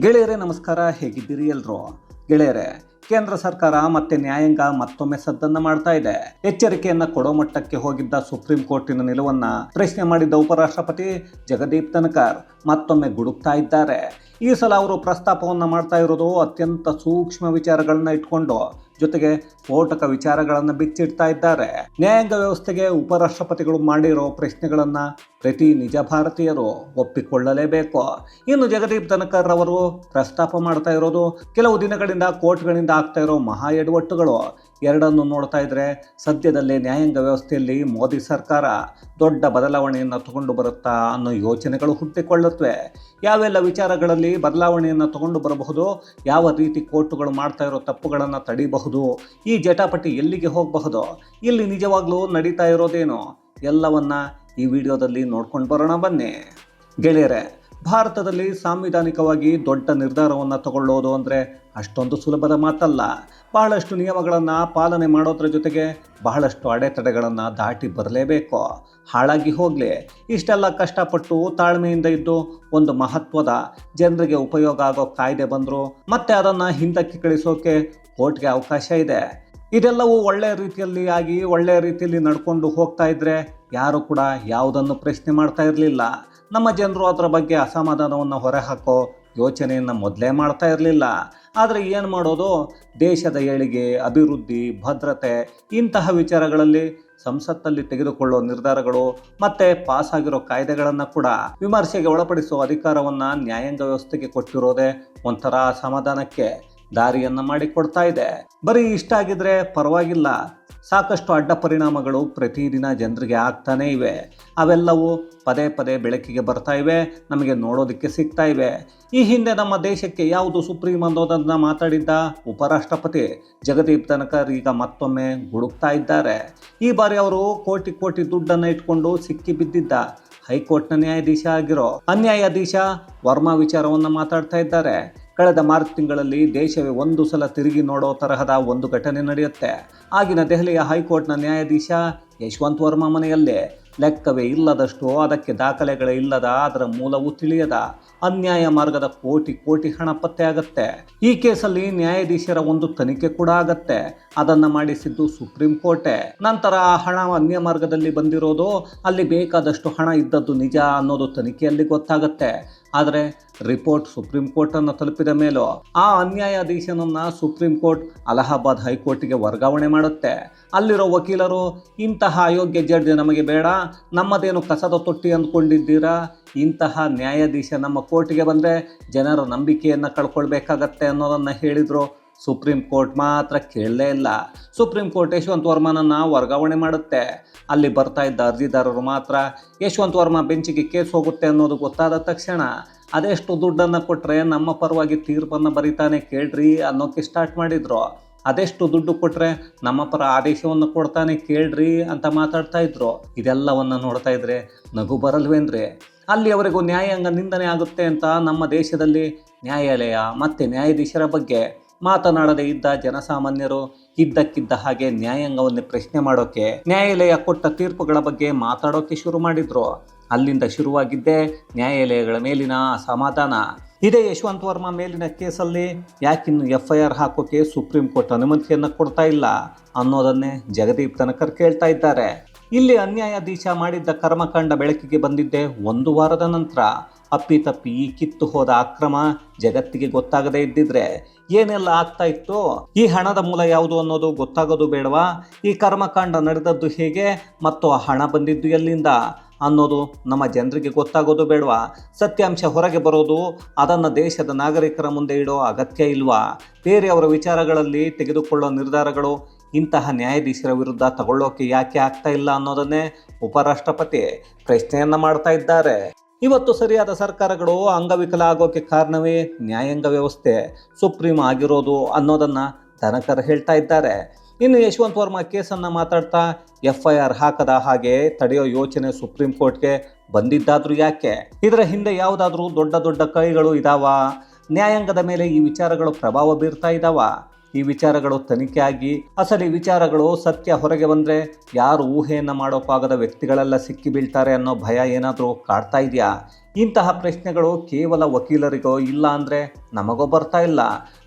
ಗೆಳೆಯರೇ, ನಮಸ್ಕಾರ. ಹೇಗಿದ್ದೀರಿ ಎಲ್ರು? ಗೆಳೆಯರೇ, ಕೇಂದ್ರ ಸರ್ಕಾರ ಮತ್ತೆ ನ್ಯಾಯಾಂಗ ಮತ್ತೊಮ್ಮೆ ಸದ್ದನ್ನ ಮಾಡ್ತಾ ಇದೆ. ಎಚ್ಚರಿಕೆಯನ್ನ ಕೊಡೋ ಮಟ್ಟಕ್ಕೆ ಹೋಗಿದ್ದ ಸುಪ್ರೀಂ ಕೋರ್ಟಿನ ನಿಲುವನ್ನ ಪ್ರಶ್ನೆ ಮಾಡಿದ್ದ ಉಪರಾಷ್ಟ್ರಪತಿ ಜಗದೀಪ್ ತನಕರ್ ಮತ್ತೊಮ್ಮೆ ಗುಡುಕ್ತಾ ಇದ್ದಾರೆ. ಈ ಸಲ ಅವರು ಪ್ರಸ್ತಾಪವನ್ನ ಮಾಡ್ತಾ ಇರೋದು ಅತ್ಯಂತ ಸೂಕ್ಷ್ಮ ವಿಚಾರಗಳನ್ನ ಇಟ್ಕೊಂಡು ಜೊತೆಗೆ ಸ್ಫೋಟಕ ವಿಚಾರಗಳನ್ನು ಬಿಚ್ಚಿಡ್ತಾ ಇದ್ದಾರೆ. ನ್ಯಾಯಾಂಗ ವ್ಯವಸ್ಥೆಗೆ ಉಪರಾಷ್ಟ್ರಪತಿಗಳು ಮಾಡಿರೋ ಪ್ರಶ್ನೆಗಳನ್ನ ಪ್ರತಿ ನಿಜ ಭಾರತೀಯರು ಒಪ್ಪಿಕೊಳ್ಳಲೇಬೇಕು. ಇನ್ನು ಜಗದೀಪ್ ಧನಕರ್ ಅವರು ಪ್ರಸ್ತಾಪ ಮಾಡ್ತಾ ಇರೋದು ಕೆಲವು ದಿನಗಳಿಂದ ಕೋರ್ಟ್ಗಳಿಂದ ಆಗ್ತಾ ಇರೋ ಮಹಾ ಎಡವಟ್ಟುಗಳು. ಎರಡನ್ನು ನೋಡ್ತಾ ಇದ್ರೆ ಸದ್ಯದಲ್ಲೇ ನ್ಯಾಯಾಂಗ ವ್ಯವಸ್ಥೆಯಲ್ಲಿ ಮೋದಿ ಸರ್ಕಾರ ದೊಡ್ಡ ಬದಲಾವಣೆಯನ್ನು ತಗೊಂಡು ಬರುತ್ತಾ ಅನ್ನೋ ಯೋಚನೆಗಳು ಹುಟ್ಟಿಕೊಳ್ಳುತ್ತವೆ. ಯಾವೆಲ್ಲ ವಿಚಾರಗಳಲ್ಲಿ ಬದಲಾವಣೆಯನ್ನು ತಗೊಂಡು ಬರಬಹುದು, ಯಾವ ರೀತಿ ಕೋರ್ಟುಗಳು ಮಾಡ್ತಾ ಇರೋ ತಪ್ಪುಗಳನ್ನು ತಡೀಬಹುದು, ಈ ಜಟಾಪಟಿ ಎಲ್ಲಿಗೆ ಹೋಗಬಹುದು, ಇಲ್ಲಿ ನಿಜವಾಗ್ಲೂ ನಡೀತಾ ಇರೋದೇನು, ಎಲ್ಲವನ್ನ ಈ ವಿಡಿಯೋದಲ್ಲಿ ನೋಡ್ಕೊಂಡು ಬರೋಣ ಬನ್ನಿ. ಗೆಳೆಯರೆ ಭಾರತದಲ್ಲಿ ಸಾಂವಿಧಾನಿಕವಾಗಿ ದೊಡ್ಡ ನಿರ್ಧಾರವನ್ನು ತಗೊಳ್ಳೋದು ಅಂದರೆ ಅಷ್ಟೊಂದು ಸುಲಭದ ಮಾತಲ್ಲ. ಬಹಳಷ್ಟು ನಿಯಮಗಳನ್ನು ಪಾಲನೆ ಮಾಡೋದ್ರ ಜೊತೆಗೆ ಬಹಳಷ್ಟು ಅಡೆತಡೆಗಳನ್ನು ದಾಟಿ ಬರಲೇಬೇಕು. ಹಾಳಾಗಿ ಹೋಗಲಿ. ಇಷ್ಟೆಲ್ಲ ಕಷ್ಟಪಟ್ಟು ತಾಳ್ಮೆಯಿಂದ ಇದ್ದು ಒಂದು ಮಹತ್ವದ ಜನರಿಗೆ ಉಪಯೋಗ ಆಗೋ ಕಾಯ್ದೆ ಬಂದರು ಮತ್ತೆ ಅದನ್ನು ಹಿಂದಕ್ಕೆ ಕಳಿಸೋಕೆ ಕೋರ್ಟ್ಗೆ ಅವಕಾಶ ಇದೆ. ಇದೆಲ್ಲವೂ ಒಳ್ಳೆಯ ರೀತಿಯಲ್ಲಿ ಆಗಿ ಒಳ್ಳೆಯ ರೀತಿಯಲ್ಲಿ ನಡ್ಕೊಂಡು ಹೋಗ್ತಾ ಇದ್ರೆ ಯಾರು ಕೂಡ ಯಾವುದನ್ನು ಪ್ರಶ್ನೆ ಮಾಡ್ತಾ ಇರಲಿಲ್ಲ. ನಮ್ಮ ಜನರು ಅದರ ಬಗ್ಗೆ ಅಸಮಾಧಾನವನ್ನು ಹೊರಹಾಕೋ ಯೋಚನೆಯನ್ನು ಮೊದಲೇ ಮಾಡ್ತಾ ಇರಲಿಲ್ಲ. ಆದರೆ ಏನು ಮಾಡೋದು? ದೇಶದ ಏಳಿಗೆ, ಅಭಿವೃದ್ಧಿ, ಭದ್ರತೆ ಇಂತಹ ವಿಚಾರಗಳಲ್ಲಿ ಸಂಸತ್ತಲ್ಲಿ ತೆಗೆದುಕೊಳ್ಳೋ ನಿರ್ಧಾರಗಳು ಮತ್ತೆ ಆಗಿರೋ ಕಾಯ್ದೆಗಳನ್ನು ಕೂಡ ವಿಮರ್ಶೆಗೆ ಒಳಪಡಿಸುವ ಅಧಿಕಾರವನ್ನು ನ್ಯಾಯಾಂಗ ವ್ಯವಸ್ಥೆಗೆ ಕೊಟ್ಟಿರೋದೇ ಒಂಥರ ಅಸಮಾಧಾನಕ್ಕೆ. ದಾರಿಯನ್ನು ಮಾಡಿಕೊಡ್ತಾ ಇದೆ. ಬರೀ ಇಷ್ಟ ಆಗಿದ್ರೆ ಪರವಾಗಿಲ್ಲ. ಸಾಕಷ್ಟು ಅಡ್ಡ ಪರಿಣಾಮಗಳು ಪ್ರತಿದಿನ ಜನರಿಗೆ ಆಗ್ತಾನೇ ಇವೆ. ಅವೆಲ್ಲವೂ ಪದೇ ಪದೇ ಬೆಳಕಿಗೆ ಬರ್ತಾ ಇವೆ, ನಮಗೆ ನೋಡೋದಕ್ಕೆ ಸಿಗ್ತಾ ಇವೆ. ಈ ಹಿಂದೆ ನಮ್ಮ ದೇಶಕ್ಕೆ ಯಾವುದು ಸುಪ್ರೀಂ ಅನ್ನೋದನ್ನ ಮಾತಾಡಿದ್ದ ಉಪರಾಷ್ಟ್ರಪತಿ ಜಗದೀಪ್ ಧನಕರ್ ಈಗ ಮತ್ತೊಮ್ಮೆ ಗುಡುಕ್ತಾ ಇದ್ದಾರೆ. ಈ ಬಾರಿ ಅವರು ಕೋಟಿ ಕೋಟಿ ದುಡ್ಡನ್ನು ಇಟ್ಕೊಂಡು ಸಿಕ್ಕಿ ಬಿದ್ದಿದ್ದ ಹೈಕೋರ್ಟ್ನ ನ್ಯಾಯಾಧೀಶ ಆಗಿರೋ ಅನ್ಯಾಯಾಧೀಶ ವರ್ಮಾ ವಿಚಾರವನ್ನು ಮಾತಾಡ್ತಾ ಇದ್ದಾರೆ. ಕಳೆದ ಮಾರ್ಚ್ ತಿಂಗಳಲ್ಲಿ ದೇಶವೇ ಒಂದು ಸಲ ತಿರುಗಿ ನೋಡೋ ತರಹದ ಒಂದು ಘಟನೆ ನಡೆಯುತ್ತೆ. ಆಗಿನ ದೆಹಲಿಯ ಹೈಕೋರ್ಟ್ನ ನ್ಯಾಯಾಧೀಶ ಯಶವಂತ್ ವರ್ಮಾ ಮನೆಯಲ್ಲೇ ಲೆಕ್ಕವೇ ಇಲ್ಲದಷ್ಟು ಅದಕ್ಕೆ ದಾಖಲೆಗಳೇ ಇಲ್ಲದ ಅದರ ಮೂಲವೂ ತಿಳಿಯದ ಅನ್ಯಾಯ ಮಾರ್ಗದ ಕೋಟಿ ಕೋಟಿ ಹಣ ಪತ್ತೆ ಆಗತ್ತೆ. ಈ ಕೇಸಲ್ಲಿ ನ್ಯಾಯಾಧೀಶರ ಒಂದು ತನಿಖೆ ಕೂಡ ಆಗತ್ತೆ. ಅದನ್ನ ಮಾಡಿಸಿದ್ದು ಸುಪ್ರೀಂ ಕೋರ್ಟೆ. ನಂತರ ಆ ಹಣ ಅನ್ಯ ಮಾರ್ಗದಲ್ಲಿ ಬಂದಿರೋದು ಅಲ್ಲಿ ಬೇಕಾದಷ್ಟು ಹಣ ಇದ್ದದ್ದು ನಿಜ ಅನ್ನೋದು ತನಿಖೆಯಲ್ಲಿ ಗೊತ್ತಾಗತ್ತೆ. ಆದರೆ ರಿಪೋರ್ಟ್ ಸುಪ್ರೀಂ ಕೋರ್ಟನ್ನು ತಲುಪಿದ ಮೇಲೂ ಆ ಅನ್ಯಾಯಾಧೀಶನನ್ನು ಸುಪ್ರೀಂ ಕೋರ್ಟ್ ಅಲಹಾಬಾದ್ ಹೈಕೋರ್ಟ್ಗೆ ವರ್ಗಾವಣೆ ಮಾಡುತ್ತೆ. ಅಲ್ಲಿರೋ ವಕೀಲರು, ಇಂತಹ ಅಯೋಗ್ಯ ಜಡ್ಜ್ ನಮಗೆ ಬೇಡ, ನಮ್ಮದೇನು ಕಸದ ತೊಟ್ಟಿ ಅಂದ್ಕೊಂಡಿದ್ದೀರಾ? ಇಂತಹ ನ್ಯಾಯಾಧೀಶ ನಮ್ಮ ಕೋರ್ಟ್ಗೆ ಬಂದರೆ ಜನರ ನಂಬಿಕೆಯನ್ನು ಕಳ್ಕೊಳ್ಬೇಕಾಗತ್ತೆ ಅನ್ನೋದನ್ನು ಹೇಳಿದರು ಸುಪ್ರೀಂ ಕೋರ್ಟ್ ಮಾತ್ರ ಕೇಳಲೇ ಇಲ್ಲ. ಸುಪ್ರೀಂ ಕೋರ್ಟ್ ಯಶವಂತ್ ವರ್ಮನನ್ನು ವರ್ಗಾವಣೆ ಮಾಡುತ್ತೆ. ಅಲ್ಲಿ ಬರ್ತಾ ಇದ್ದ ಅರ್ಜಿದಾರರು ಮಾತ್ರ ಯಶವಂತ್ ವರ್ಮ ಬೆಂಚಿಗೆ ಕೇಸ್ ಹೋಗುತ್ತೆ ಅನ್ನೋದು ಗೊತ್ತಾದ ತಕ್ಷಣ ಅದೆಷ್ಟು ದುಡ್ಡನ್ನು ಕೊಟ್ಟರೆ ನಮ್ಮ ಪರವಾಗಿ ತೀರ್ಪನ್ನು ಬರೀತಾನೆ ಕೇಳ್ರಿ ಅನ್ನೋಕ್ಕೆ ಸ್ಟಾರ್ಟ್ ಮಾಡಿದರು. ಅದೆಷ್ಟು ದುಡ್ಡು ಕೊಟ್ಟರೆ ನಮ್ಮ ಪರ ಆದೇಶವನ್ನು ಕೊಡ್ತಾನೆ ಕೇಳ್ರಿ ಅಂತ ಮಾತಾಡ್ತಾ ಇದ್ರು. ಇದೆಲ್ಲವನ್ನು ನೋಡ್ತಾ ಇದ್ರೆ ನಗು ಬರಲ್ವೇನ್ರಿ ಅಲ್ಲಿಯವರೆಗೂ ನ್ಯಾಯಾಂಗ ನಿಂದನೆ ಆಗುತ್ತೆ ಅಂತ ನಮ್ಮ ದೇಶದಲ್ಲಿ ನ್ಯಾಯಾಲಯ ಮತ್ತು ನ್ಯಾಯಾಧೀಶರ ಬಗ್ಗೆ ಮಾತನಾಡದೇ ಇದ್ದ ಜನಸಾಮಾನ್ಯರು ಇದ್ದಕ್ಕಿದ್ದ ಹಾಗೆ ನ್ಯಾಯಾಂಗವನ್ನೇ ಪ್ರಶ್ನೆ ಮಾಡೋಕೆ ನ್ಯಾಯಾಲಯ ಕೊಟ್ಟ ತೀರ್ಪುಗಳ ಬಗ್ಗೆ ಮಾತಾಡೋಕೆ ಶುರು ಮಾಡಿದ್ರು. ಅಲ್ಲಿಂದ ಶುರುವಾಗಿದ್ದೇ ನ್ಯಾಯಾಲಯಗಳ ಮೇಲಿನ ಅಸಮಾಧಾನ. ಇದೇ ಯಶವಂತ್ ವರ್ಮಾ ಮೇಲಿನ ಕೇಸಲ್ಲಿ ಯಾಕಿನ್ನು ಎಫ್ ಐ ಆರ್ ಹಾಕೋಕೆ ಸುಪ್ರೀಂ ಕೋರ್ಟ್ ಅನುಮತಿಯನ್ನು ಕೊಡ್ತಾ ಇಲ್ಲ ಅನ್ನೋದನ್ನೇ ಜಗದೀಪ್ ತನಕರ್ ಕೇಳ್ತಾ ಇದ್ದಾರೆ. ಇಲ್ಲಿ ಅನ್ಯಾಯಾಧೀಶ ಮಾಡಿದ್ದ ಕರ್ಮಕಾಂಡ ಬೆಳಕಿಗೆ ಬಂದಿದ್ದೆ ಒಂದು ವಾರದ ನಂತರ ಅಪ್ಪಿತಪ್ಪಿ ಈ ಕಿತ್ತು ಹೋದ ಅಕ್ರಮ ಜಗತ್ತಿಗೆ ಗೊತ್ತಾಗದೇ ಇದ್ದಿದ್ರೆ ಏನೆಲ್ಲ ಆಗ್ತಾ ಇತ್ತು? ಈ ಹಣದ ಮೂಲ ಯಾವುದು ಅನ್ನೋದು ಗೊತ್ತಾಗೋದು ಬೇಡವಾ? ಈ ಕರ್ಮಕಾಂಡ ನಡೆದದ್ದು ಹೇಗೆ? ಮತ್ತು ಆ ಹಣ ಬಂದಿದ್ದು ಎಲ್ಲಿಂದ? ಅನ್ನೋದು ನಮ್ಮ ಜನರಿಗೆ ಗೊತ್ತಾಗೋದು ಬೇಡವಾ? ಸತ್ಯಾಂಶ ಹೊರಗೆ ಬರೋದು, ಅದನ್ನು ದೇಶದ ನಾಗರಿಕರ ಮುಂದೆ ಇಡೋ ಅಗತ್ಯ ಇಲ್ವಾ? ಬೇರೆಯವರ ವಿಚಾರಗಳಲ್ಲಿ ತೆಗೆದುಕೊಳ್ಳೋ ನಿರ್ಧಾರಗಳು ಇಂತಹ ನ್ಯಾಯಾಧೀಶರ ವಿರುದ್ಧ ತಗೊಳ್ಳೋಕೆ ಯಾಕೆ ಆಗ್ತಾ ಇಲ್ಲ ಅನ್ನೋದನ್ನೇ ಉಪರಾಷ್ಟ್ರಪತಿ ಪ್ರಶ್ನೆಯನ್ನ ಮಾಡ್ತಾ ಇದ್ದಾರೆ. ಇವತ್ತು ಸರಿಯಾದ ಸರ್ಕಾರಗಳು ಅಂಗವಿಕಲ ಆಗೋಕೆ ಕಾರಣವೇ ನ್ಯಾಯಾಂಗ ವ್ಯವಸ್ಥೆ ಸುಪ್ರೀಂ ಆಗಿರೋದು ಅನ್ನೋದನ್ನ ಧನಕರ್ ಹೇಳ್ತಾ ಇದ್ದಾರೆ. ಇನ್ನು ಯಶವಂತ್ ವರ್ಮಾ ಕೇಸನ್ನು ಮಾತಾಡ್ತಾ ಎಫ್ ಐ ಆರ್ ಹಾಕದ ಹಾಗೆ ತಡೆಯೋ ಯೋಚನೆ ಸುಪ್ರೀಂ ಕೋರ್ಟ್ಗೆ ಬಂದಿದ್ದಾದ್ರೂ ಯಾಕೆ? ಇದರ ಹಿಂದೆ ಯಾವುದಾದ್ರೂ ದೊಡ್ಡ ದೊಡ್ಡ ಕೈಗಳು ಇದಾವ? ನ್ಯಾಯಾಂಗದ ಮೇಲೆ ಈ ವಿಚಾರಗಳು ಪ್ರಭಾವ ಬೀರ್ತಾ ಇದ್ದಾವ ಈ ವಿಚಾರಗಳು ತನಿಖೆ ಆಗಿ ಅಸಲಿ ವಿಚಾರಗಳು ಸತ್ಯ ಹೊರಗೆ ಬಂದರೆ ಯಾರು ಊಹೆಯನ್ನು ಮಾಡೋಕ್ಕಾಗದ ವ್ಯಕ್ತಿಗಳೆಲ್ಲ ಸಿಕ್ಕಿ ಬೀಳ್ತಾರೆ ಅನ್ನೋ ಭಯ ಏನಾದರೂ ಕಾಡ್ತಾ ಇದೆಯಾ? ಇಂತಹ ಪ್ರಶ್ನೆಗಳು ಕೇವಲ ವಕೀಲರಿಗೋ ಇಲ್ಲ ಅಂದರೆ ನಮಗೋ ಬರ್ತಾ ಇಲ್ಲ.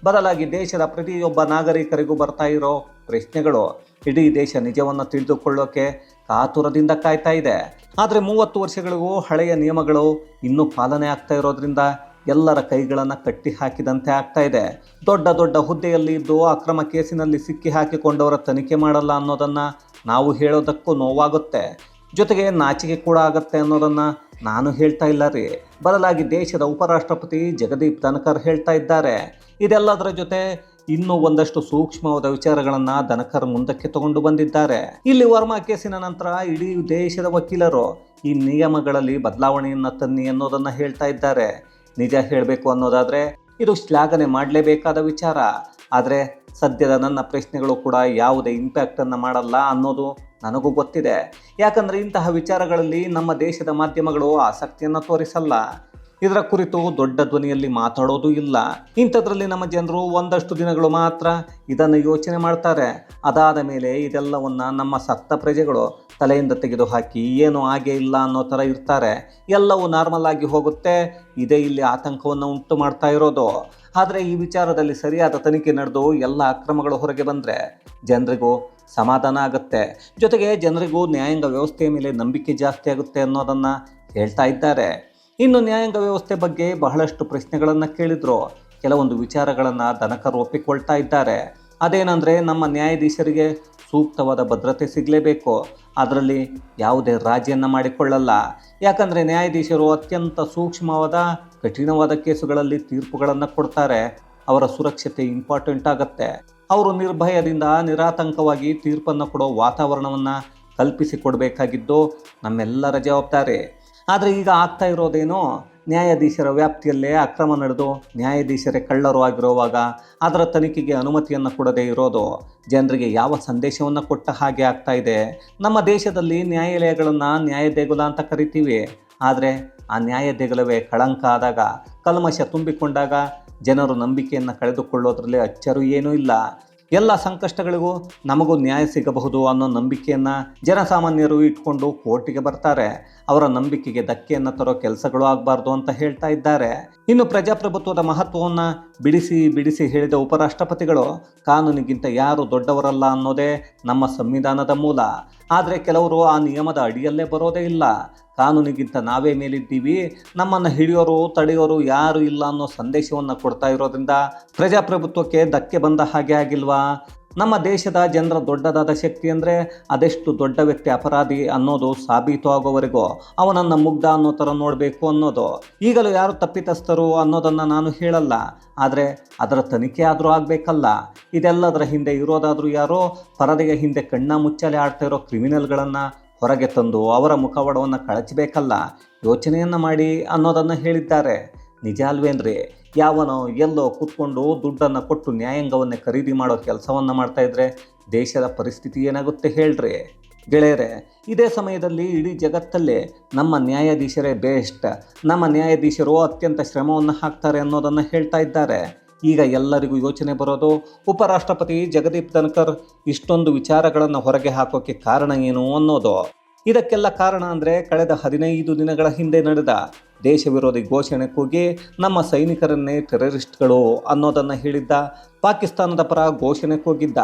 ಬದಲಾಗಿ ದೇಶದ ಪ್ರತಿಯೊಬ್ಬ ನಾಗರಿಕರಿಗೂ ಬರ್ತಾ ಇರೋ ಪ್ರಶ್ನೆಗಳು ಇಡೀ ದೇಶ ನಿಜವನ್ನು ತಿಳಿದುಕೊಳ್ಳೋಕೆ ಕಾತುರದಿಂದ ಕಾಯ್ತಾ ಇದೆ. ಆದರೆ ಮೂವತ್ತು ವರ್ಷಗಳಿಗೂ ಹಳೆಯ ನಿಯಮಗಳು ಇನ್ನೂ ಪಾಲನೆ ಆಗ್ತಾ ಇರೋದ್ರಿಂದ ಎಲ್ಲರ ಕೈಗಳನ್ನು ಕಟ್ಟಿ ಹಾಕಿದಂತೆ ಆಗ್ತಾ ಇದೆ. ದೊಡ್ಡ ದೊಡ್ಡ ಹುದ್ದೆಯಲ್ಲಿ ಇದ್ದು ಅಕ್ರಮ ಕೇಸಿನಲ್ಲಿ ಸಿಕ್ಕಿ ಹಾಕಿಕೊಂಡವರ ತನಿಖೆ ಮಾಡಲ್ಲ ಅನ್ನೋದನ್ನು ನಾವು ಹೇಳೋದಕ್ಕೂ ನೋವಾಗುತ್ತೆ. ಜೊತೆಗೆ ನಾಚಿಕೆ ಕೂಡ ಆಗುತ್ತೆ ಅನ್ನೋದನ್ನು ನಾನು ಹೇಳ್ತಾ ಇಲ್ಲ ರೀ. ಬದಲಾಗಿ ದೇಶದ ಉಪರಾಷ್ಟ್ರಪತಿ ಜಗದೀಪ್ ಧನಕರ್ ಹೇಳ್ತಾ ಇದ್ದಾರೆ. ಇದೆಲ್ಲದರ ಜೊತೆ ಇನ್ನೂ ಒಂದಷ್ಟು ಸೂಕ್ಷ್ಮವಾದ ವಿಚಾರಗಳನ್ನು ಧನಕರ್ ಮುಂದಕ್ಕೆ ತಗೊಂಡು ಬಂದಿದ್ದಾರೆ. ಇಲ್ಲಿ ವರ್ಮಾ ಕೇಸಿನ ನಂತರ ಇಡೀ ದೇಶದ ವಕೀಲರು ಈ ನಿಯಮಗಳಲ್ಲಿ ಬದಲಾವಣೆಯನ್ನ ತನ್ನಿ ಅನ್ನೋದನ್ನ ಹೇಳ್ತಾ ಇದ್ದಾರೆ. ನಿಜ ಹೇಳಬೇಕು ಅನ್ನೋದಾದರೆ ಇದು ಶ್ಲಾಘನೆ ಮಾಡಲೇಬೇಕಾದ ವಿಚಾರ. ಆದರೆ ಸದ್ಯದ ನನ್ನ ಪ್ರಶ್ನೆಗಳು ಕೂಡ ಯಾವುದೇ ಇಂಪ್ಯಾಕ್ಟನ್ನು ಮಾಡಲ್ಲ ಅನ್ನೋದು ನನಗೂ ಗೊತ್ತಿದೆ. ಯಾಕಂದರೆ ಇಂತಹ ವಿಚಾರಗಳಲ್ಲಿ ನಮ್ಮ ದೇಶದ ಮಾಧ್ಯಮಗಳು ಆಸಕ್ತಿಯನ್ನು ತೋರಿಸಲ್ಲ. ಇದರ ಕುರಿತು ದೊಡ್ಡ ಧ್ವನಿಯಲ್ಲಿ ಮಾತಾಡೋದು ಇಲ್ಲ. ಇಂಥದ್ರಲ್ಲಿ ನಮ್ಮ ಜನರು ಒಂದಷ್ಟು ದಿನಗಳು ಮಾತ್ರ ಇದನ್ನು ಯೋಚನೆ ಮಾಡ್ತಾರೆ. ಅದಾದ ಮೇಲೆ ಇದೆಲ್ಲವನ್ನ ನಮ್ಮ ಸತ್ತ ಪ್ರಜೆಗಳು ತಲೆಯಿಂದ ತೆಗೆದು ಹಾಕಿ ಏನು ಹಾಗೆ ಇಲ್ಲ ಅನ್ನೋ ಥರ ಇರ್ತಾರೆ. ಎಲ್ಲವೂ ನಾರ್ಮಲ್ ಆಗಿ ಹೋಗುತ್ತೆ. ಇದೇ ಇಲ್ಲಿ ಆತಂಕವನ್ನು ಉಂಟು ಮಾಡ್ತಾ ಇರೋದು. ಆದರೆ ಈ ವಿಚಾರದಲ್ಲಿ ಸರಿಯಾದ ತನಿಖೆ ನಡೆದು ಎಲ್ಲ ಅಕ್ರಮಗಳು ಹೊರಗೆ ಬಂದರೆ ಜನರಿಗೂ ಸಮಾಧಾನ ಆಗುತ್ತೆ. ಜೊತೆಗೆ ಜನರಿಗೂ ನ್ಯಾಯಾಂಗ ವ್ಯವಸ್ಥೆಯ ಮೇಲೆ ನಂಬಿಕೆ ಜಾಸ್ತಿ ಆಗುತ್ತೆ ಅನ್ನೋದನ್ನು ಹೇಳ್ತಾ ಇದ್ದಾರೆ. ಇನ್ನು ನ್ಯಾಯಾಂಗ ವ್ಯವಸ್ಥೆ ಬಗ್ಗೆ ಬಹಳಷ್ಟು ಪ್ರಶ್ನೆಗಳನ್ನು ಕೇಳಿದ್ರು. ಕೆಲವೊಂದು ವಿಚಾರಗಳನ್ನು ದನಕರು ಒಪ್ಪಿಕೊಳ್ತಾ ಇದ್ದಾರೆ. ಅದೇನೆಂದರೆ ನಮ್ಮ ನ್ಯಾಯಾಧೀಶರಿಗೆ ಸೂಕ್ತವಾದ ಭದ್ರತೆ ಸಿಗಲೇಬೇಕು. ಅದರಲ್ಲಿ ಯಾವುದೇ ರಾಜಿಯನ್ನು ಮಾಡಿಕೊಳ್ಳಲ್ಲ. ಯಾಕಂದರೆ ನ್ಯಾಯಾಧೀಶರು ಅತ್ಯಂತ ಸೂಕ್ಷ್ಮವಾದ, ಕಠಿಣವಾದ ಕೇಸುಗಳಲ್ಲಿ ತೀರ್ಪುಗಳನ್ನು ಕೊಡ್ತಾರೆ. ಅವರ ಸುರಕ್ಷತೆ ಇಂಪಾರ್ಟೆಂಟ್ ಆಗುತ್ತೆ. ಅವರು ನಿರ್ಭಯದಿಂದ, ನಿರಾತಂಕವಾಗಿ ತೀರ್ಪನ್ನು ಕೊಡೋ ವಾತಾವರಣವನ್ನು ಕಲ್ಪಿಸಿಕೊಡಬೇಕಾಗಿದ್ದು ನಮ್ಮೆಲ್ಲರ ಜವಾಬ್ದಾರಿ. ಆದರೆ ಈಗ ಆಗ್ತಾ ಇರೋದೇನೋ ನ್ಯಾಯಾಧೀಶರ ವ್ಯಾಪ್ತಿಯಲ್ಲೇ ಅಕ್ರಮ ನಡೆದು ನ್ಯಾಯಾಧೀಶರೇ ಕಳ್ಳರು ಆಗಿರುವಾಗ ಅದರ ತನಿಖೆಗೆ ಅನುಮತಿಯನ್ನು ಕೊಡದೇ ಇರೋದು ಜನರಿಗೆ ಯಾವ ಸಂದೇಶವನ್ನು ಕೊಟ್ಟ ಹಾಗೆ ಆಗ್ತಾ ಇದೆ. ನಮ್ಮ ದೇಶದಲ್ಲಿ ನ್ಯಾಯಾಲಯಗಳನ್ನು ನ್ಯಾಯ ದೇಗುಲ ಅಂತ ಕರಿತೀವಿ. ಆದರೆ ಆ ನ್ಯಾಯ ದೇಗುಲವೇ ಕಳಂಕ ಆದಾಗ, ಕಲ್ಮಶ ತುಂಬಿಕೊಂಡಾಗ ಜನರು ನಂಬಿಕೆಯನ್ನು ಕಳೆದುಕೊಳ್ಳೋದ್ರಲ್ಲಿ ಅಚ್ಚರು ಏನೂ ಇಲ್ಲ. ಎಲ್ಲ ಸಂಕಷ್ಟಗಳಿಗೂ ನಮಗೂ ನ್ಯಾಯ ಸಿಗಬಹುದು ಅನ್ನೋ ನಂಬಿಕೆಯನ್ನು ಜನಸಾಮಾನ್ಯರು ಇಟ್ಕೊಂಡು ಕೋರ್ಟಿಗೆ ಬರ್ತಾರೆ. ಅವರ ನಂಬಿಕೆಗೆ ಧಕ್ಕೆಯನ್ನು ತರೋ ಕೆಲಸಗಳು ಆಗಬಾರ್ದು ಅಂತ ಹೇಳ್ತಾ ಇದ್ದಾರೆ. ಇನ್ನು ಪ್ರಜಾಪ್ರಭುತ್ವದ ಮಹತ್ವವನ್ನು ಬಿಡಿಸಿ ಬಿಡಿಸಿ ಹೇಳಿದ ಉಪರಾಷ್ಟ್ರಪತಿಗಳು, ಕಾನೂನಿಗಿಂತ ಯಾರು ದೊಡ್ಡವರಲ್ಲ ಅನ್ನೋದೇ ನಮ್ಮ ಸಂವಿಧಾನದ ಮೂಲ. ಆದರೆ ಕೆಲವರು ಆ ನಿಯಮದ ಅಡಿಯಲ್ಲೇ ಬರೋದೇ ಇಲ್ಲ. ಕಾನೂನಿಗಿಂತ ನಾವೇ ಮೇಲಿದ್ದೀವಿ, ನಮ್ಮನ್ನು ಹಿಡಿಯೋರು, ತಡೆಯೋರು ಯಾರು ಇಲ್ಲ ಅನ್ನೋ ಸಂದೇಶವನ್ನು ಕೊಡ್ತಾ ಇರೋದ್ರಿಂದ ಪ್ರಜಾಪ್ರಭುತ್ವಕ್ಕೆ ಧಕ್ಕೆ ಬಂದ ಹಾಗೆ ಆಗಿಲ್ವಾ? ನಮ್ಮ ದೇಶದ ಜನರ ದೊಡ್ಡದಾದ ಶಕ್ತಿ ಅಂದರೆ ಅದೆಷ್ಟು ದೊಡ್ಡ ವ್ಯಕ್ತಿ ಅಪರಾಧಿ ಅನ್ನೋದು ಸಾಬೀತು ಆಗೋವರೆಗೂ ಅವನನ್ನು ಮುಗ್ಧ ಅನ್ನೋ ಥರ ನೋಡಬೇಕು ಅನ್ನೋದು. ಈಗಲೂ ಯಾರು ತಪ್ಪಿತಸ್ಥರು ಅನ್ನೋದನ್ನು ನಾನು ಹೇಳಲ್ಲ. ಆದರೆ ಅದರ ತನಿಖೆ ಆದರೂ ಆಗಬೇಕಲ್ಲ. ಇದೆಲ್ಲದರ ಹಿಂದೆ ಇರೋದಾದರೂ ಯಾರೋ ಪರದೆಯ ಹಿಂದೆ ಕಣ್ಣ ಮುಚ್ಚಲೆ ಆಡ್ತಾ ಇರೋ ಕ್ರಿಮಿನಲ್ಗಳನ್ನು ಹೊರಗೆ ತಂದು ಅವರ ಮುಖವಾಡವನ್ನು ಕಳಚಬೇಕಲ್ಲ? ಯೋಚನೆಯನ್ನು ಮಾಡಿ ಅನ್ನೋದನ್ನು ಹೇಳಿದ್ದಾರೆ. ನಿಜ ಅಲ್ವೇನ್ರಿ ಯಾವನೋ ಎಲ್ಲೋ ಕೂತ್ಕೊಂಡು ದುಡ್ಡನ್ನು ಕೊಟ್ಟು ನ್ಯಾಯಾಂಗವನ್ನೇ ಖರೀದಿ ಮಾಡೋ ಕೆಲಸವನ್ನು ಮಾಡ್ತಾ ಇದ್ರೆ ದೇಶದ ಪರಿಸ್ಥಿತಿ ಏನಾಗುತ್ತೆ ಹೇಳ್ರಿ? ಗೆಳೆಯರೆ, ಇದೇ ಸಮಯದಲ್ಲಿ ಇಡೀ ಜಗತ್ತಲ್ಲೇ ನಮ್ಮ ನ್ಯಾಯಾಧೀಶರೇ ಬೆಸ್ಟ್. ನಮ್ಮ ನ್ಯಾಯಾಧೀಶರು ಅತ್ಯಂತ ಶ್ರಮವನ್ನು ಹಾಕ್ತಾರೆ ಅನ್ನೋದನ್ನು ಹೇಳ್ತಾ ಇದ್ದಾರೆ. ಈಗ ಎಲ್ಲರಿಗೂ ಯೋಚನೆ ಬರೋದು, ಉಪರಾಷ್ಟ್ರಪತಿ ಜಗದೀಪ್ ಧನ್ಕರ್ ಇಷ್ಟೊಂದು ವಿಚಾರಗಳನ್ನು ಹೊರಗೆ ಹಾಕೋಕ್ಕೆ ಕಾರಣ ಏನು ಅನ್ನೋದು. ಇದಕ್ಕೆಲ್ಲ ಕಾರಣ ಅಂದರೆ ಕಳೆದ ಹದಿನೈದು ದಿನಗಳ ಹಿಂದೆ ನಡೆದ ದೇಶ ವಿರೋಧಿ ಘೋಷಣೆ ಕೂಗಿ ನಮ್ಮ ಸೈನಿಕರನ್ನೇ ಟೆರರಿಸ್ಟ್ಗಳು ಅನ್ನೋದನ್ನು ಹೇಳಿದ್ದ, ಪಾಕಿಸ್ತಾನದ ಪರ ಘೋಷಣೆ ಕೂಗಿದ್ದ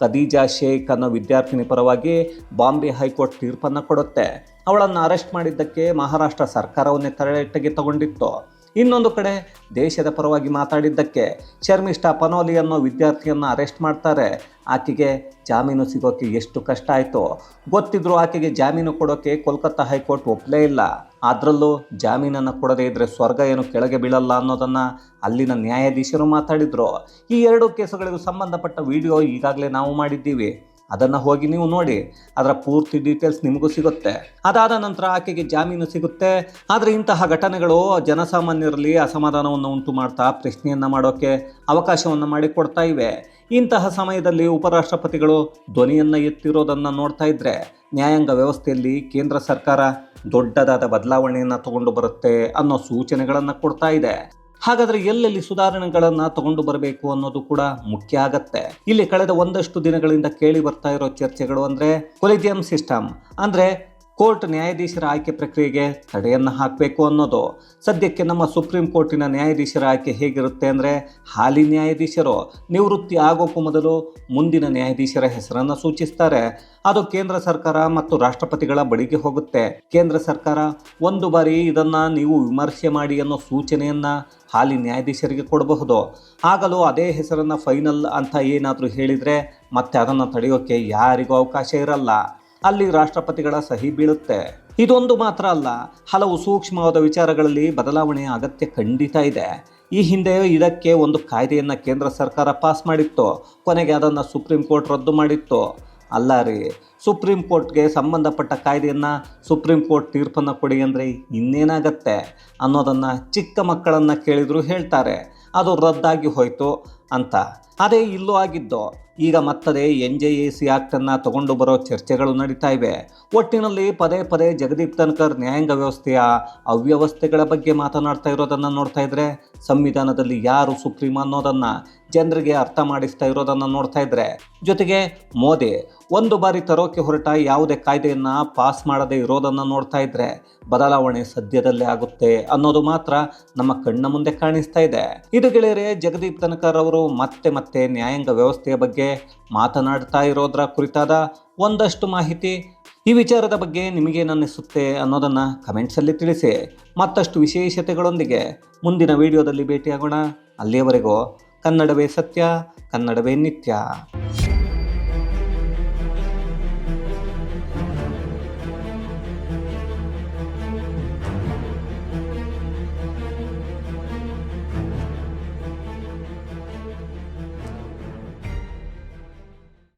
ಖದೀಜಾ ಶೇಖ್ ಅನ್ನೋ ವಿದ್ಯಾರ್ಥಿನಿ ಪರವಾಗಿ ಬಾಂಬೆ ಹೈಕೋರ್ಟ್ ತೀರ್ಪನ್ನು ಕೊಡುತ್ತೆ. ಅವಳನ್ನು ಅರೆಸ್ಟ್ ಮಾಡಿದ್ದಕ್ಕೆ ಮಹಾರಾಷ್ಟ್ರ ಸರ್ಕಾರವನ್ನೇ ತಡೆಗೆ ತಗೊಂಡಿತ್ತು. ಇನ್ನೊಂದು ಕಡೆ ದೇಶದ ಪರವಾಗಿ ಮಾತಾಡಿದ್ದಕ್ಕೆ ಶರ್ಮಿಷ್ಠ ಪನೋಲಿ ಅನ್ನೋ ವಿದ್ಯಾರ್ಥಿಯನ್ನು ಅರೆಸ್ಟ್ ಮಾಡ್ತಾರೆ. ಆಕೆಗೆ ಜಾಮೀನು ಸಿಗೋಕ್ಕೆ ಎಷ್ಟು ಕಷ್ಟ ಆಯಿತು, ಗೊತ್ತಿದ್ರು ಆಕೆಗೆ ಜಾಮೀನು ಕೊಡೋಕ್ಕೆ ಕೋಲ್ಕತ್ತಾ ಹೈಕೋರ್ಟ್ ಒಪ್ಪಲೇ ಇಲ್ಲ. ಅದರಲ್ಲೂ ಜಾಮೀನನ್ನು ಕೊಡದೇ ಇದ್ದರೆ ಸ್ವರ್ಗ ಏನು ಕೆಳಗೆ ಬೀಳಲ್ಲ ಅನ್ನೋದನ್ನು ಅಲ್ಲಿನ ನ್ಯಾಯಾಧೀಶರು ಮಾತಾಡಿದರು. ಈ ಎರಡು ಕೇಸುಗಳಿಗೂ ಸಂಬಂಧಪಟ್ಟ ವಿಡಿಯೋ ಈಗಾಗಲೇ ನಾವು ಮಾಡಿದ್ದೀವಿ. ಅದನ್ನು ಹೋಗಿ ನೀವು ನೋಡಿ. ಅದರ ಪೂರ್ತಿ ಡೀಟೇಲ್ಸ್ ನಿಮಗೂ ಸಿಗುತ್ತೆ. ಅದಾದ ನಂತರ ಆಕೆಗೆ ಜಾಮೀನು ಸಿಗುತ್ತೆ. ಆದರೆ ಇಂತಹ ಘಟನೆಗಳು ಜನಸಾಮಾನ್ಯರಲ್ಲಿ ಅಸಮಾಧಾನವನ್ನು ಉಂಟು ಮಾಡ್ತಾ, ಪ್ರಶ್ನೆಯನ್ನು ಮಾಡೋಕ್ಕೆ ಅವಕಾಶವನ್ನು ಮಾಡಿಕೊಡ್ತಾ ಇವೆ. ಇಂತಹ ಸಮಯದಲ್ಲಿ ಉಪರಾಷ್ಟ್ರಪತಿಗಳು ಧ್ವನಿಯನ್ನು ಎತ್ತಿರೋದನ್ನು ನೋಡ್ತಾ ಇದ್ದರೆ ನ್ಯಾಯಾಂಗ ವ್ಯವಸ್ಥೆಯಲ್ಲಿ ಕೇಂದ್ರ ಸರ್ಕಾರ ದೊಡ್ಡದಾದ ಬದಲಾವಣೆಯನ್ನು ತಗೊಂಡು ಬರುತ್ತೆ ಅನ್ನೋ ಸೂಚನೆಗಳನ್ನು ಕೊಡ್ತಾ ಇದೆ. ಹಾಗಾದ್ರೆ ಎಲ್ಲೆಲ್ಲಿ ಸುಧಾರಣೆಗಳನ್ನ ತಗೊಂಡು ಬರಬೇಕು ಅನ್ನೋದು ಕೂಡ ಮುಖ್ಯ ಆಗತ್ತೆ. ಇಲ್ಲಿ ಕಳೆದ ಒಂದಷ್ಟು ದಿನಗಳಿಂದ ಕೇಳಿ ಬರ್ತಾ ಇರೋ ಚರ್ಚೆಗಳು ಅಂದ್ರೆ ಕೊಲಿಜಿಯಂ ಸಿಸ್ಟಮ್. ಅಂದ್ರೆ ಕೋರ್ಟ್ ನ್ಯಾಯಾಧೀಶರ ಆಯ್ಕೆ ಪ್ರಕ್ರಿಯೆಗೆ ತಡೆಯನ್ನು ಹಾಕಬೇಕು ಅನ್ನೋದು. ಸದ್ಯಕ್ಕೆ ನಮ್ಮ ಸುಪ್ರೀಂ ಕೋರ್ಟಿನ ನ್ಯಾಯಾಧೀಶರ ಆಯ್ಕೆ ಹೇಗಿರುತ್ತೆ ಅಂದರೆ ಹಾಲಿ ನ್ಯಾಯಾಧೀಶರು ನಿವೃತ್ತಿ ಆಗೋಕ್ಕೂ ಮೊದಲು ಮುಂದಿನ ನ್ಯಾಯಾಧೀಶರ ಹೆಸರನ್ನು ಸೂಚಿಸ್ತಾರೆ. ಅದು ಕೇಂದ್ರ ಸರ್ಕಾರ ಮತ್ತು ರಾಷ್ಟ್ರಪತಿಗಳ ಬಳಿಗೆ ಹೋಗುತ್ತೆ. ಕೇಂದ್ರ ಸರ್ಕಾರ ಒಂದು ಬಾರಿ ಇದನ್ನು ನೀವು ವಿಮರ್ಶೆ ಮಾಡಿ ಅನ್ನೋ ಸೂಚನೆಯನ್ನು ಹಾಲಿ ನ್ಯಾಯಾಧೀಶರಿಗೆ ಕೊಡಬಹುದು. ಆಗಲೂ ಅದೇ ಹೆಸರನ್ನು ಫೈನಲ್ ಅಂತ ಏನಾದರೂ ಹೇಳಿದರೆ ಮತ್ತೆ ಅದನ್ನು ತಡೆಯೋಕ್ಕೆ ಯಾರಿಗೂ ಅವಕಾಶ ಇರಲ್ಲ. ಅಲ್ಲಿ ರಾಷ್ಟ್ರಪತಿಗಳ ಸಹಿ ಬೀಳುತ್ತೆ. ಇದೊಂದು ಮಾತ್ರ ಅಲ್ಲ, ಹಲವು ಸೂಕ್ಷ್ಮವಾದ ವಿಚಾರಗಳಲ್ಲಿ ಬದಲಾವಣೆಯ ಅಗತ್ಯ ಖಂಡಿತ ಇದೆ. ಈ ಹಿಂದೆ ಇದಕ್ಕೆ ಒಂದು ಕಾಯ್ದೆಯನ್ನು ಕೇಂದ್ರ ಸರ್ಕಾರ ಪಾಸ್ ಮಾಡಿತ್ತು. ಕೊನೆಗೆ ಅದನ್ನು ಸುಪ್ರೀಂ ಕೋರ್ಟ್ ರದ್ದು ಮಾಡಿತ್ತು. ಅಲ್ಲ ಸುಪ್ರೀಂ ಕೋರ್ಟ್ಗೆ ಸಂಬಂಧಪಟ್ಟ ಕಾಯ್ದೆಯನ್ನು ಸುಪ್ರೀಂ ಕೋರ್ಟ್ ತೀರ್ಪನ್ನು ಕೊಡಿ ಅಂದರೆ ಇನ್ನೇನಾಗತ್ತೆ ಅನ್ನೋದನ್ನು ಚಿಕ್ಕ ಮಕ್ಕಳನ್ನು ಕೇಳಿದರೂ ಹೇಳ್ತಾರೆ. ಅದು ರದ್ದಾಗಿ ಹೋಯಿತು ಅಂತ. ಅದೇ ಇಲ್ಲೂ ಆಗಿದ್ದು, ಈಗ ಮತ್ತದೇ ಎನ್ ಜೆ ಎ ಸಿ ಆ್ಯಕ್ಟನ್ನು ತಗೊಂಡು ಬರೋ ಚರ್ಚೆಗಳು ನಡೀತಾ ಇವೆ. ಒಟ್ಟಿನಲ್ಲಿ ಪದೇ ಪದೇ ಜಗದೀಪ್ ಧನ್ಕರ್ ನ್ಯಾಯಾಂಗ ವ್ಯವಸ್ಥೆಯ ಅವ್ಯವಸ್ಥೆಗಳ ಬಗ್ಗೆ ಮಾತನಾಡ್ತಾ ಇರೋದನ್ನು ನೋಡ್ತಾ ಇದ್ರೆ, ಸಂವಿಧಾನದಲ್ಲಿ ಯಾರು ಸುಪ್ರೀಂ ಅನ್ನೋದನ್ನು ಜನರಿಗೆ ಅರ್ಥ ಮಾಡಿಸ್ತಾ ಇರೋದನ್ನು ನೋಡ್ತಾ ಇದ್ರೆ. ಜೊತೆಗೆ ಮೋದಿ ಒಂದು ಬಾರಿ ತರೋಕೆ ಹೊರಟ ಯಾವುದೇ ಕಾಯ್ದೆಯನ್ನು ಪಾಸ್ ಮಾಡದೇ ಇರೋದನ್ನು ನೋಡ್ತಾ ಇದ್ರೆ ಬದಲಾವಣೆ ಸದ್ಯದಲ್ಲೇ ಆಗುತ್ತೆ ಅನ್ನೋದು ಮಾತ್ರ ನಮ್ಮ ಕಣ್ಣ ಮುಂದೆ ಕಾಣಿಸ್ತಾ ಇದೆ. ಇದು ಗೆಳೆಯರೆ, ಜಗದೀಪ್ ತನಕರ್ ಅವರು ಮತ್ತೆ ಮತ್ತೆ ನ್ಯಾಯಾಂಗ ವ್ಯವಸ್ಥೆಯ ಬಗ್ಗೆ ಮಾತನಾಡ್ತಾ ಇರೋದ್ರ ಕುರಿತಾದ ಒಂದಷ್ಟು ಮಾಹಿತಿ. ಈ ವಿಚಾರದ ಬಗ್ಗೆ ನಿಮಗೇನನ್ನಿಸುತ್ತೆ ಅನ್ನೋದನ್ನು ಕಮೆಂಟ್ಸಲ್ಲಿ ತಿಳಿಸಿ. ಮತ್ತಷ್ಟು ವಿಶೇಷತೆಗಳೊಂದಿಗೆ ಮುಂದಿನ ವಿಡಿಯೋದಲ್ಲಿ ಭೇಟಿಯಾಗೋಣ. ಅಲ್ಲಿಯವರೆಗೂ ಕನ್ನಡವೇ ಸತ್ಯ, ಕನ್ನಡವೇ ನಿತ್ಯ.